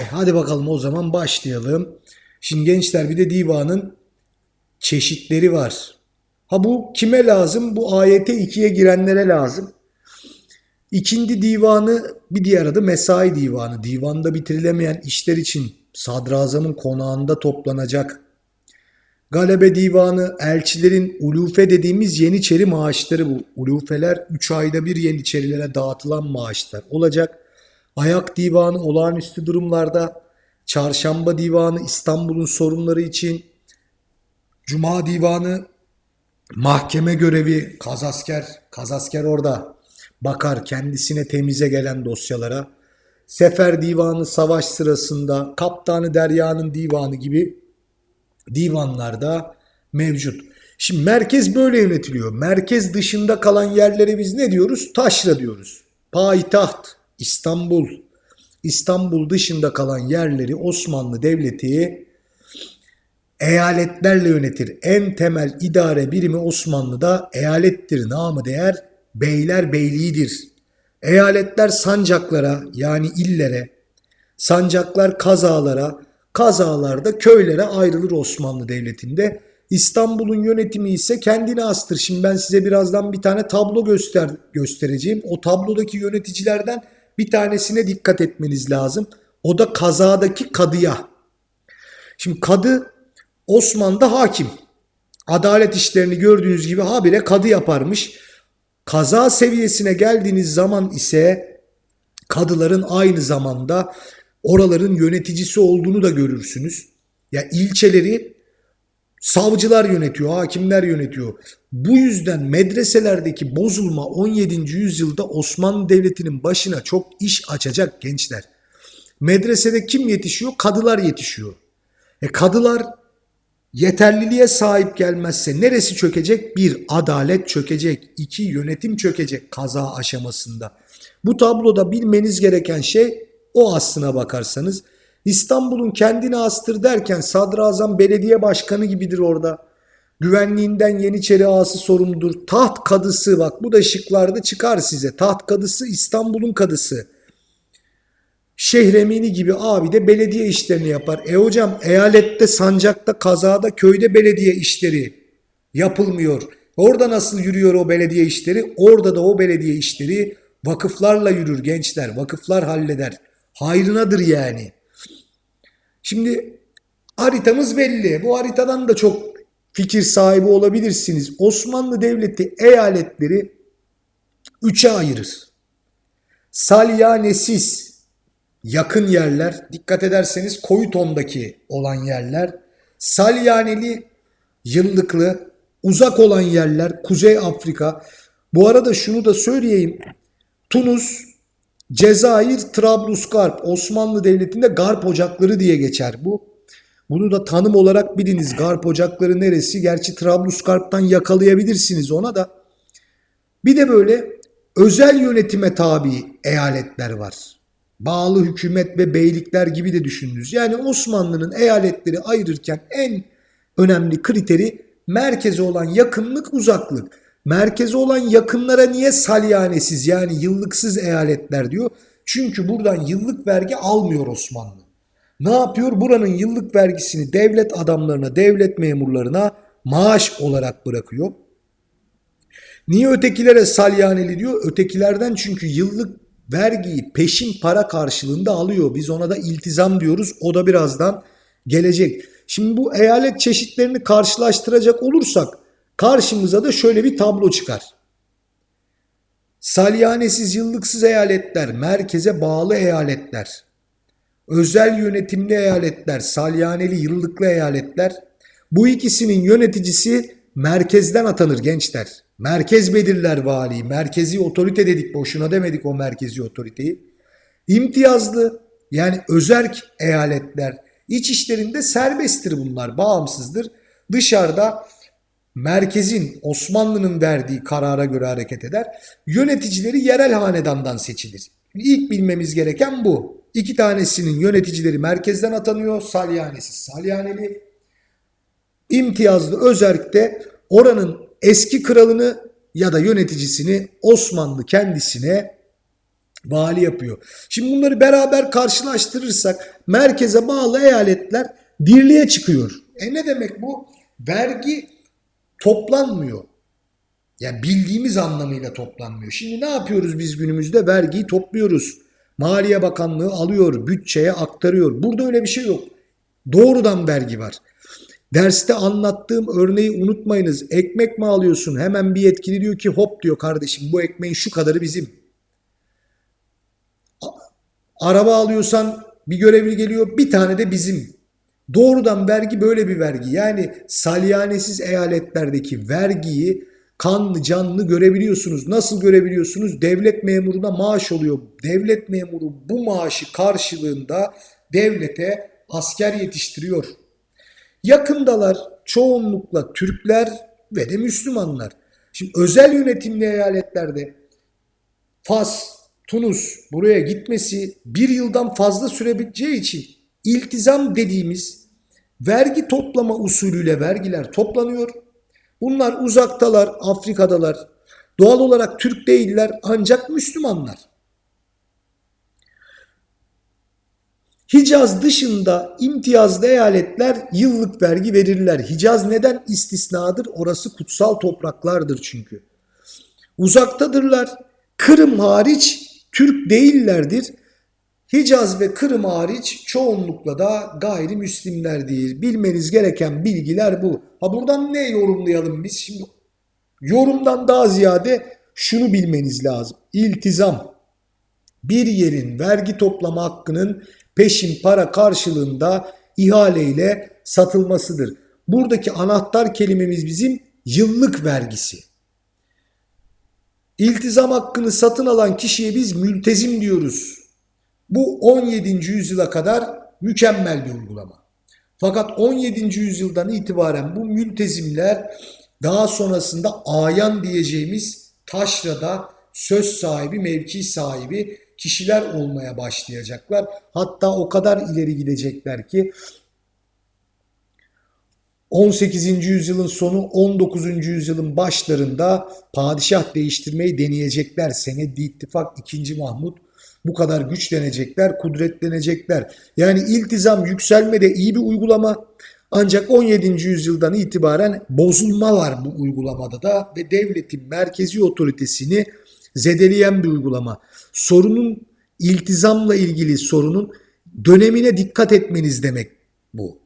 E, hadi bakalım o zaman başlayalım. Şimdi gençler bir de divanın çeşitleri var. Ha bu kime lazım? Bu ayete 2'ye girenlere lazım. İkindi divanı bir diğer adı mesai divanı. Divanda bitirilemeyen işler için sadrazamın konağında toplanacak. Galebe divanı elçilerin ulufe dediğimiz yeniçeri maaşları bu. Ulufeler 3 ayda bir yeniçerilere dağıtılan maaşlar olacak. Ayak divanı olağanüstü durumlarda. Çarşamba divanı İstanbul'un sorunları için. Cuma divanı mahkeme görevi kazasker. Kazasker orada bakar kendisine temize gelen dosyalara. Sefer divanı savaş sırasında, kaptanı deryanın divanı gibi divanlarda mevcut. Şimdi merkez böyle yönetiliyor. Merkez dışında kalan yerlere biz ne diyoruz? Taşra diyoruz. Payitaht, İstanbul. İstanbul dışında kalan yerleri Osmanlı Devleti eyaletlerle yönetir. En temel idare birimi Osmanlı'da eyalettir. Namı değer beyler beyliğidir. Eyaletler sancaklara yani illere, sancaklar kazalara, kazalarda köylere ayrılır Osmanlı Devleti'nde. İstanbul'un yönetimi ise kendine astır. Şimdi ben size birazdan bir tane tablo göster göstereceğim. O tablodaki yöneticilerden bir tanesine dikkat etmeniz lazım. O da kazadaki kadıya. Şimdi kadı Osman'da hakim. Adalet işlerini gördüğünüz gibi habire kadı yaparmış. Kaza seviyesine geldiğiniz zaman ise kadıların aynı zamanda oraların yöneticisi olduğunu da görürsünüz. Ya ilçeleri savcılar yönetiyor, hakimler yönetiyor. Bu yüzden medreselerdeki bozulma 17. yüzyılda Osmanlı Devleti'nin başına çok iş açacak gençler. Medresede kim yetişiyor? Kadılar yetişiyor. E kadılar yeterliliğe sahip gelmezse neresi çökecek? Bir, adalet çökecek. iki yönetim çökecek kaza aşamasında. Bu tabloda bilmeniz gereken şey o aslına bakarsanız. İstanbul'un kendini astır derken sadrazam belediye başkanı gibidir orada. Güvenliğinden Yeniçeri ağası sorumludur. Taht kadısı bak bu da şıklarda çıkar size. Taht kadısı İstanbul'un kadısı. Şehremini gibi abi de belediye işlerini yapar. E hocam eyalette, sancakta, kazada, köyde belediye işleri yapılmıyor. Orada nasıl yürüyor o belediye işleri? Orada da o belediye işleri vakıflarla yürür gençler. Vakıflar halleder. Hayrınadır yani. Şimdi haritamız belli. Bu haritadan da çok fikir sahibi olabilirsiniz. Osmanlı Devleti eyaletleri üçe ayırır. Salyanesiz yakın yerler, dikkat ederseniz koyu tondaki olan yerler, salyaneli, yıllıklı, uzak olan yerler, Kuzey Afrika. Bu arada şunu da söyleyeyim. Tunus, Cezayir, Trablusgarp, Osmanlı Devleti'nde Garp Ocakları diye geçer bu. Bunu da tanım olarak biliniz. Garp Ocakları neresi? Gerçi Trablusgarp'tan yakalayabilirsiniz ona da. Bir de böyle özel yönetime tabi eyaletler var. Bağlı hükümet ve beylikler gibi de düşününüz. Yani Osmanlı'nın eyaletleri ayırırken en önemli kriteri merkeze olan yakınlık, uzaklık. Merkeze olan yakınlara niye salyanesiz yani yıllıksız eyaletler diyor? Çünkü buradan yıllık vergi almıyor Osmanlı. Ne yapıyor? Buranın yıllık vergisini devlet adamlarına, devlet memurlarına maaş olarak bırakıyor. Niye ötekilere salyaneli diyor? Ötekilerden çünkü yıllık vergiyi peşin para karşılığında alıyor. Biz ona da iltizam diyoruz. O da birazdan gelecek. Şimdi bu eyalet çeşitlerini karşılaştıracak olursak karşımıza da şöyle bir tablo çıkar. Salyanesiz yıllıksız eyaletler, merkeze bağlı eyaletler, özel yönetimli eyaletler, salyaneli yıllıklı eyaletler. Bu ikisinin yöneticisi merkezden atanır gençler. Merkez belirler vali, merkezi otorite dedik boşuna demedik o merkezi otoriteyi. İmtiyazlı yani özerk eyaletler iç işlerinde serbesttir bunlar, bağımsızdır. Dışarıda merkezin Osmanlı'nın verdiği karara göre hareket eder. Yöneticileri yerel hanedandan seçilir. İlk bilmemiz gereken bu. İki tanesinin yöneticileri merkezden atanıyor. Salyanesi Salyaneli. İmtiyazlı özerk de oranın eski kralını ya da yöneticisini Osmanlı kendisine Vali yapıyor. Şimdi bunları beraber karşılaştırırsak merkeze bağlı eyaletler birliğe çıkıyor. E ne demek bu? Vergi toplanmıyor. Yani bildiğimiz anlamıyla toplanmıyor. Şimdi ne yapıyoruz biz günümüzde? Vergiyi topluyoruz. Maliye Bakanlığı alıyor, bütçeye aktarıyor. Burada öyle bir şey yok. Doğrudan vergi var. Derste anlattığım örneği unutmayınız. Ekmek mi alıyorsun? Hemen bir yetkili diyor ki hop diyor kardeşim bu ekmeğin şu kadarı bizim. Araba alıyorsan bir görevli geliyor bir tane de bizim. Doğrudan vergi böyle bir vergi. Yani salyanesiz eyaletlerdeki vergiyi kanlı canlı görebiliyorsunuz. Nasıl görebiliyorsunuz? Devlet memuruna maaş oluyor. Devlet memuru bu maaşı karşılığında devlete asker yetiştiriyor. Yakındalar çoğunlukla Türkler ve de Müslümanlar. Şimdi özel yönetimli eyaletlerde Fas, Tunus buraya gitmesi bir yıldan fazla sürebileceği için iltizam dediğimiz vergi toplama usulüyle vergiler toplanıyor. Bunlar uzaktalar, Afrika'dalar. Doğal olarak Türk değiller ancak Müslümanlar. Hicaz dışında imtiyazlı eyaletler yıllık vergi verirler. Hicaz neden istisnadır? Orası kutsal topraklardır çünkü. Uzaktadırlar. Kırım hariç Türk değillerdir. Hicaz ve Kırım hariç çoğunlukla da gayrimüslimlerdir. Bilmeniz gereken bilgiler bu. Ha buradan ne yorumlayalım biz? Şimdi yorumdan daha ziyade şunu bilmeniz lazım. İltizam bir yerin vergi toplama hakkının peşin para karşılığında ihaleyle satılmasıdır. Buradaki anahtar kelimemiz bizim yıllık vergisi. İltizam hakkını satın alan kişiye biz mültezim diyoruz. Bu 17. yüzyıla kadar mükemmel bir uygulama. Fakat 17. yüzyıldan itibaren bu mültezimler daha sonrasında ayan diyeceğimiz taşrada söz sahibi, mevki sahibi kişiler olmaya başlayacaklar. Hatta o kadar ileri gidecekler ki 18. yüzyılın sonu 19. yüzyılın başlarında padişah değiştirmeyi deneyecekler. Senedi İttifak 2. Mahmut bu kadar güçlenecekler, kudretlenecekler. Yani iltizam yükselmede iyi bir uygulama. Ancak 17. yüzyıldan itibaren bozulma var bu uygulamada da ve devletin merkezi otoritesini zedeleyen bir uygulama. Sorunun iltizamla ilgili sorunun dönemine dikkat etmeniz demek bu.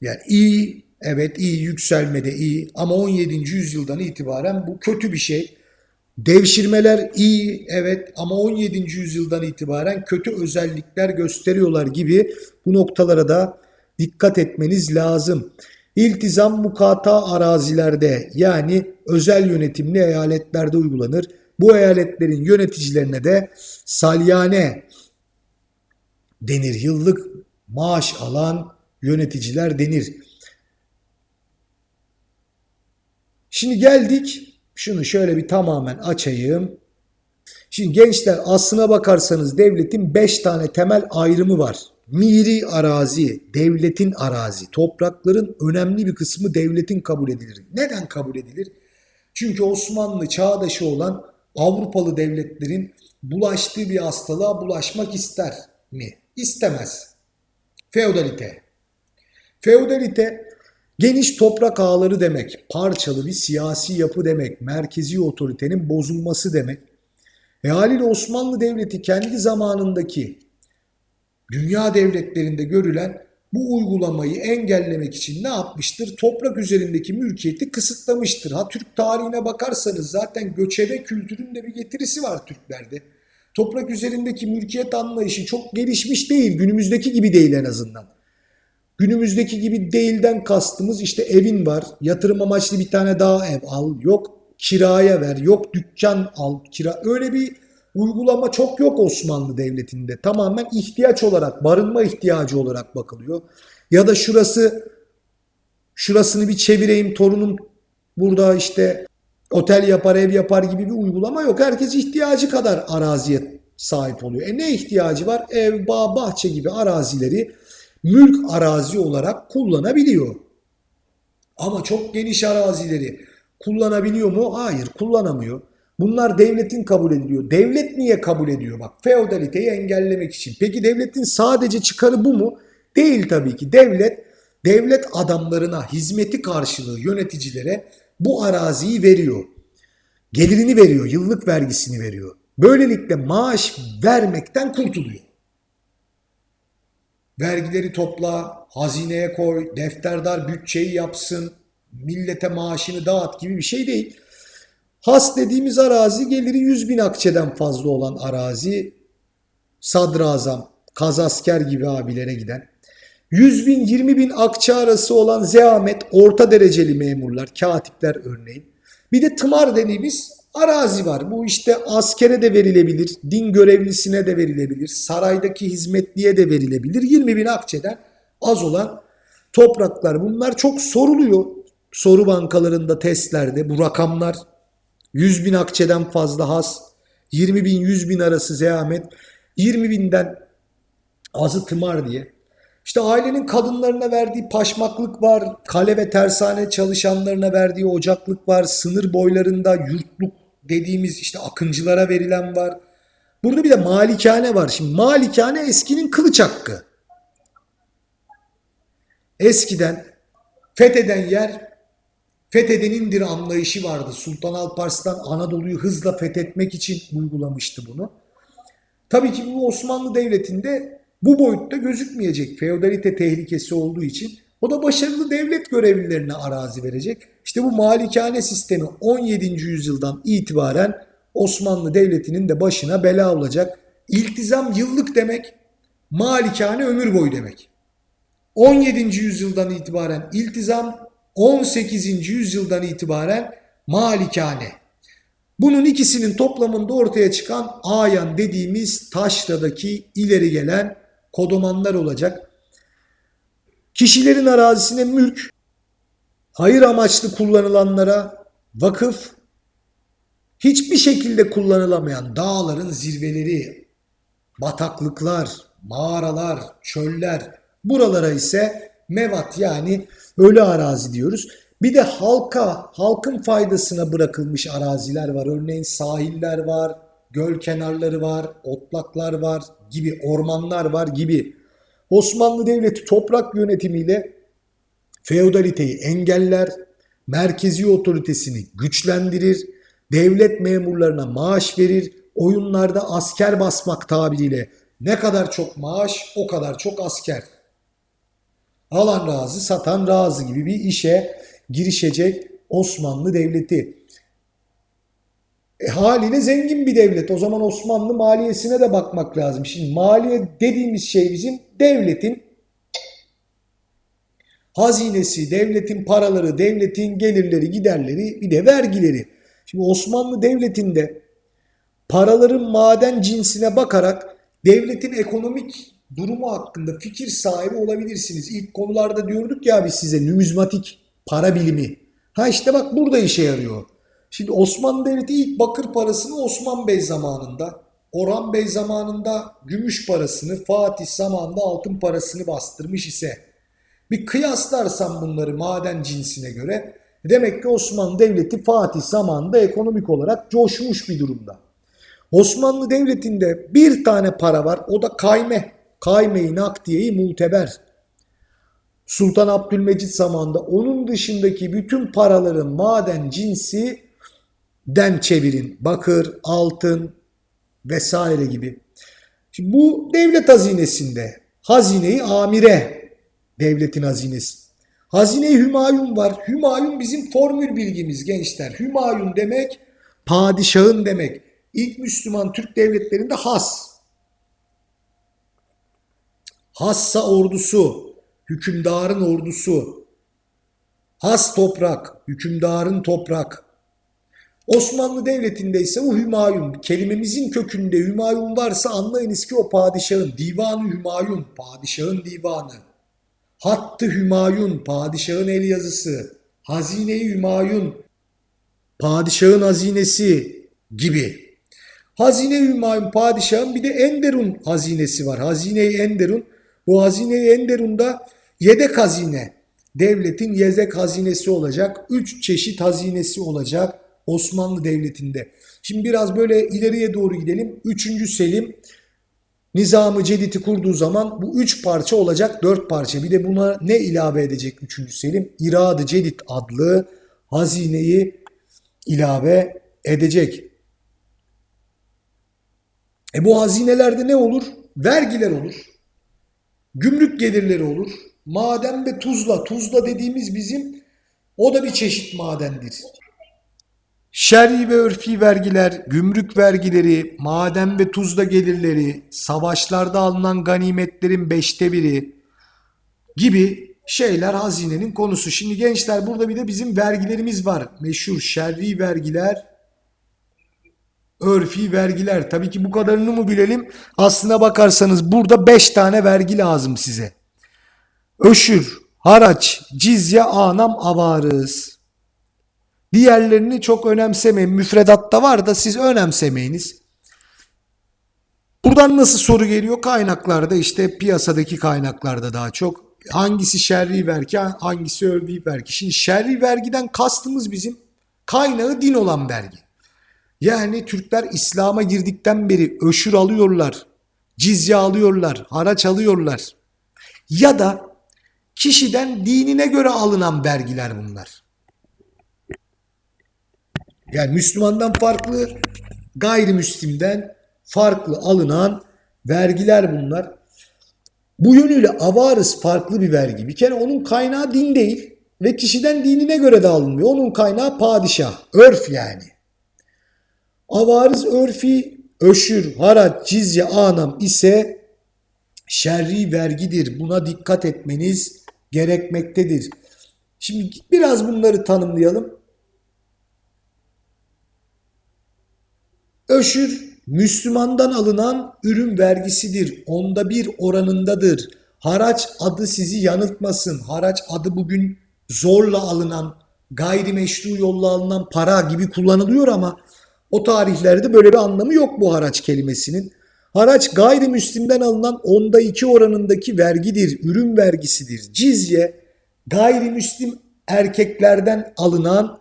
Yani iyi, evet iyi yükselmede iyi ama 17. yüzyıldan itibaren bu kötü bir şey. Devşirmeler iyi evet ama 17. yüzyıldan itibaren kötü özellikler gösteriyorlar gibi bu noktalara da dikkat etmeniz lazım. İltizam mukata arazilerde yani özel yönetimli eyaletlerde uygulanır. Bu eyaletlerin yöneticilerine de salyane denir. Yıllık maaş alan yöneticiler denir. Şimdi geldik şunu şöyle bir tamamen açayım. Şimdi gençler aslına bakarsanız devletin 5 tane temel ayrımı var. Miri arazi, devletin arazi, toprakların önemli bir kısmı devletin kabul edilir. Neden kabul edilir? Çünkü Osmanlı çağdaşı olan Avrupalı devletlerin bulaştığı bir hastalığa bulaşmak ister mi? İstemez. Feodalite. Feodalite Geniş toprak ağları demek, parçalı bir siyasi yapı demek, merkezi otoritenin bozulması demek. E haliyle Osmanlı Devleti kendi zamanındaki dünya devletlerinde görülen bu uygulamayı engellemek için ne yapmıştır? Toprak üzerindeki mülkiyeti kısıtlamıştır. Ha Türk tarihine bakarsanız zaten göçebe kültürün de bir getirisi var Türklerde. Toprak üzerindeki mülkiyet anlayışı çok gelişmiş değil, günümüzdeki gibi değil en azından. Günümüzdeki gibi değilden kastımız işte evin var, yatırım amaçlı bir tane daha ev al, yok kiraya ver, yok dükkan al, kira. Öyle bir uygulama çok yok Osmanlı Devleti'nde. Tamamen ihtiyaç olarak, barınma ihtiyacı olarak bakılıyor. Ya da şurası şurasını bir çevireyim torunum burada işte otel yapar, ev yapar gibi bir uygulama yok. Herkes ihtiyacı kadar araziye sahip oluyor. E ne ihtiyacı var? Ev, bağ, bahçe gibi arazileri mülk arazi olarak kullanabiliyor. Ama çok geniş arazileri kullanabiliyor mu? Hayır, kullanamıyor. Bunlar devletin kabul ediliyor. Devlet niye kabul ediyor? Bak feodaliteyi engellemek için. Peki devletin sadece çıkarı bu mu? Değil tabii ki. Devlet devlet adamlarına hizmeti karşılığı yöneticilere bu araziyi veriyor. Gelirini veriyor, yıllık vergisini veriyor. Böylelikle maaş vermekten kurtuluyor. Vergileri topla, hazineye koy, defterdar bütçeyi yapsın, millete maaşını dağıt gibi bir şey değil. Has dediğimiz arazi geliri 100 bin akçeden fazla olan arazi sadrazam, kazasker gibi abilere giden 100 bin 20 bin akçe arası olan zeamet orta dereceli memurlar, katipler örneğin. Bir de tımar dediğimiz arazi var. Bu işte askere de verilebilir, din görevlisine de verilebilir, saraydaki hizmetliye de verilebilir. 20 bin akçeden az olan topraklar bunlar çok soruluyor. Soru bankalarında, testlerde bu rakamlar 100 bin akçeden fazla has, 20 bin 100 bin arası zehamet, 20 binden azı tımar diye. İşte ailenin kadınlarına verdiği paşmaklık var, kale ve tersane çalışanlarına verdiği ocaklık var, sınır boylarında yurtluk dediğimiz işte akıncılara verilen var. Burada bir de malikane var. Şimdi malikane eskinin kılıç hakkı. Eskiden fetheden yer fethedenindir anlayışı vardı. Sultan Alparslan Anadolu'yu hızla fethetmek için uygulamıştı bunu. Tabii ki bu Osmanlı Devleti'nde bu boyutta gözükmeyecek feodalite tehlikesi olduğu için o da başarılı devlet görevlilerine arazi verecek. İşte bu malikane sistemi 17. yüzyıldan itibaren Osmanlı Devleti'nin de başına bela olacak. İltizam yıllık demek, malikane ömür boyu demek. 17. yüzyıldan itibaren iltizam, 18. yüzyıldan itibaren malikane. Bunun ikisinin toplamında ortaya çıkan ayan dediğimiz taşradaki ileri gelen kodomanlar olacak. Kişilerin arazisine mülk, hayır amaçlı kullanılanlara vakıf, hiçbir şekilde kullanılamayan dağların zirveleri, bataklıklar, mağaralar, çöller, buralara ise mevat yani ölü arazi diyoruz. Bir de halka, halkın faydasına bırakılmış araziler var. Örneğin sahiller var, göl kenarları var, otlaklar var gibi, ormanlar var gibi. Osmanlı Devleti toprak yönetimiyle feodaliteyi engeller, merkezi otoritesini güçlendirir, devlet memurlarına maaş verir, oyunlarda asker basmak tabiriyle ne kadar çok maaş o kadar çok asker. Alan razı, satan razı gibi bir işe girişecek Osmanlı Devleti. E, haliyle zengin bir devlet. O zaman Osmanlı maliyesine de bakmak lazım. Şimdi maliye dediğimiz şey bizim devletin hazinesi, devletin paraları, devletin gelirleri, giderleri, bir de vergileri. Şimdi Osmanlı Devleti'nde paraların maden cinsine bakarak devletin ekonomik durumu hakkında fikir sahibi olabilirsiniz. İlk konularda diyorduk ya biz size numizmatik para bilimi. Ha işte bak burada işe yarıyor. Şimdi Osmanlı Devleti ilk bakır parasını Osman Bey zamanında, Orhan Bey zamanında gümüş parasını, Fatih zamanında altın parasını bastırmış ise bir kıyaslarsam bunları maden cinsine göre demek ki Osmanlı Devleti Fatih zamanında ekonomik olarak coşmuş bir durumda. Osmanlı Devleti'nde bir tane para var o da kayme. Kayme-i nakdiyeyi muteber. Sultan Abdülmecit zamanında onun dışındaki bütün paraların maden cinsi den çevirin. Bakır, altın vesaire gibi. Şimdi bu devlet hazinesinde. Hazineyi amire devletin hazinesi. Hazine-i Hümayun var. Hümayun bizim formül bilgimiz gençler. Hümayun demek padişahın demek. İlk Müslüman Türk devletlerinde has. Hassa ordusu, hükümdarın ordusu. Has toprak, hükümdarın toprak. Osmanlı Devleti'nde ise o Hümayun. Kelimemizin kökünde Hümayun varsa anlayınız ki o padişahın. Divanı Hümayun, padişahın divanı. Hattı Hümayun, padişahın el yazısı. Hazine-i Hümayun, padişahın hazinesi gibi. Hazine-i Hümayun padişahın bir de Enderun hazinesi var. Hazine-i Enderun. Bu Hazine-i Enderun'da yedek hazine. Devletin yedek hazinesi olacak. Üç çeşit hazinesi olacak. Osmanlı Devleti'nde. Şimdi biraz böyle ileriye doğru gidelim. 3. Selim Nizam-ı Cedid'i kurduğu zaman bu üç parça olacak dört parça. Bir de buna ne ilave edecek 3. Selim? İrad-ı Cedid adlı hazineyi ilave edecek. E bu hazinelerde ne olur? Vergiler olur. Gümrük gelirleri olur. Maden ve tuzla. Tuzla dediğimiz bizim o da bir çeşit madendir. Şer'i ve örfi vergiler, gümrük vergileri, maden ve tuzla gelirleri, savaşlarda alınan ganimetlerin beşte biri gibi şeyler hazinenin konusu. Şimdi gençler burada bir de bizim vergilerimiz var. Meşhur şer'i vergiler, örfi vergiler. Tabii ki bu kadarını mı bilelim? Aslına bakarsanız burada 5 tane vergi lazım size. Öşür, haraç, cizye, anam, avarız. Diğerlerini çok önemsemeyin. Müfredatta var da siz önemsemeyiniz. Buradan nasıl soru geliyor? Kaynaklarda işte piyasadaki kaynaklarda daha çok. Hangisi şerri vergi, hangisi örfi vergi. Şimdi şerri vergiden kastımız bizim kaynağı din olan vergi. Yani Türkler İslam'a girdikten beri öşür alıyorlar, cizye alıyorlar, haraç alıyorlar. Ya da kişiden dinine göre alınan vergiler bunlar. Yani Müslümandan farklı, gayrimüslimden farklı alınan vergiler bunlar. Bu yönüyle avarız farklı bir vergi. Bir kere onun kaynağı din değil ve kişiden dinine göre de alınmıyor. Onun kaynağı padişah, örf yani. Avarız örfi, öşür, haraç, cizye, anam ise şerri vergidir. Buna dikkat etmeniz gerekmektedir. Şimdi biraz bunları tanımlayalım. Öşür Müslümandan alınan ürün vergisidir. Onda bir oranındadır. Haraç adı sizi yanıltmasın. Haraç adı bugün zorla alınan, gayrimeşru yolla alınan para gibi kullanılıyor ama o tarihlerde böyle bir anlamı yok bu haraç kelimesinin. Haraç gayrimüslimden alınan onda iki oranındaki vergidir, ürün vergisidir. Cizye gayrimüslim erkeklerden alınan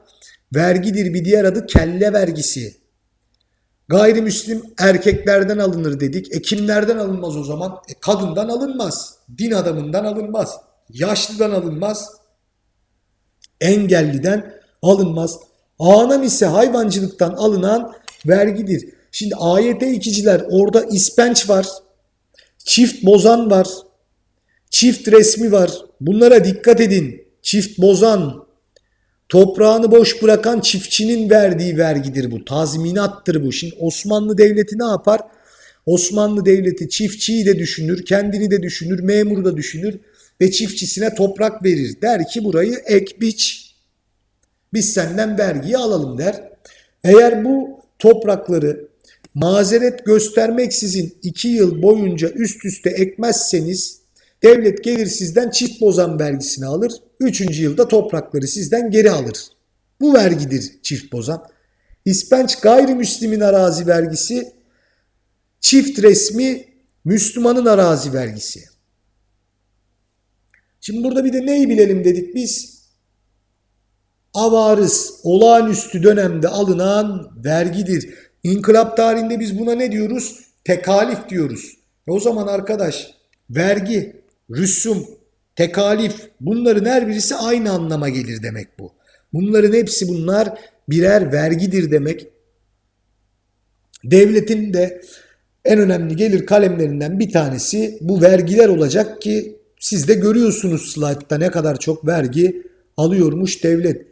vergidir. Bir diğer adı kelle vergisi. Gayrimüslim erkeklerden alınır dedik. E kimlerden alınmaz o zaman? E kadından alınmaz. Din adamından alınmaz. Yaşlıdan alınmaz. Engelliden alınmaz. Anam ise hayvancılıktan alınan vergidir. Şimdi AYT ikiciler orada ispenç var. Çift bozan var. Çift resmi var. Bunlara dikkat edin. Çift bozan, toprağını boş bırakan çiftçinin verdiği vergidir bu. Tazminattır bu. Şimdi Osmanlı Devleti ne yapar? Osmanlı Devleti çiftçiyi de düşünür, kendini de düşünür, memuru da düşünür ve çiftçisine toprak verir. Der ki burayı ek biç. Biz senden vergiyi alalım der. Eğer bu toprakları mazeret göstermeksizin iki yıl boyunca üst üste ekmezseniz devlet gelir sizden çift bozan vergisini alır. Üçüncü yılda toprakları sizden geri alır. Bu vergidir çift bozan. İspenç gayrimüslimin arazi vergisi, çift resmi Müslümanın arazi vergisi. Şimdi burada bir de neyi bilelim dedik biz? Avarız, olağanüstü dönemde alınan vergidir. İnkılap tarihinde biz buna ne diyoruz? Tekalif diyoruz. E o zaman arkadaş vergi, rüsum, tekalif bunların her birisi aynı anlama gelir demek bu. Bunların hepsi bunlar birer vergidir demek. Devletin de en önemli gelir kalemlerinden bir tanesi bu vergiler olacak ki siz de görüyorsunuz slaytta ne kadar çok vergi alıyormuş devlet.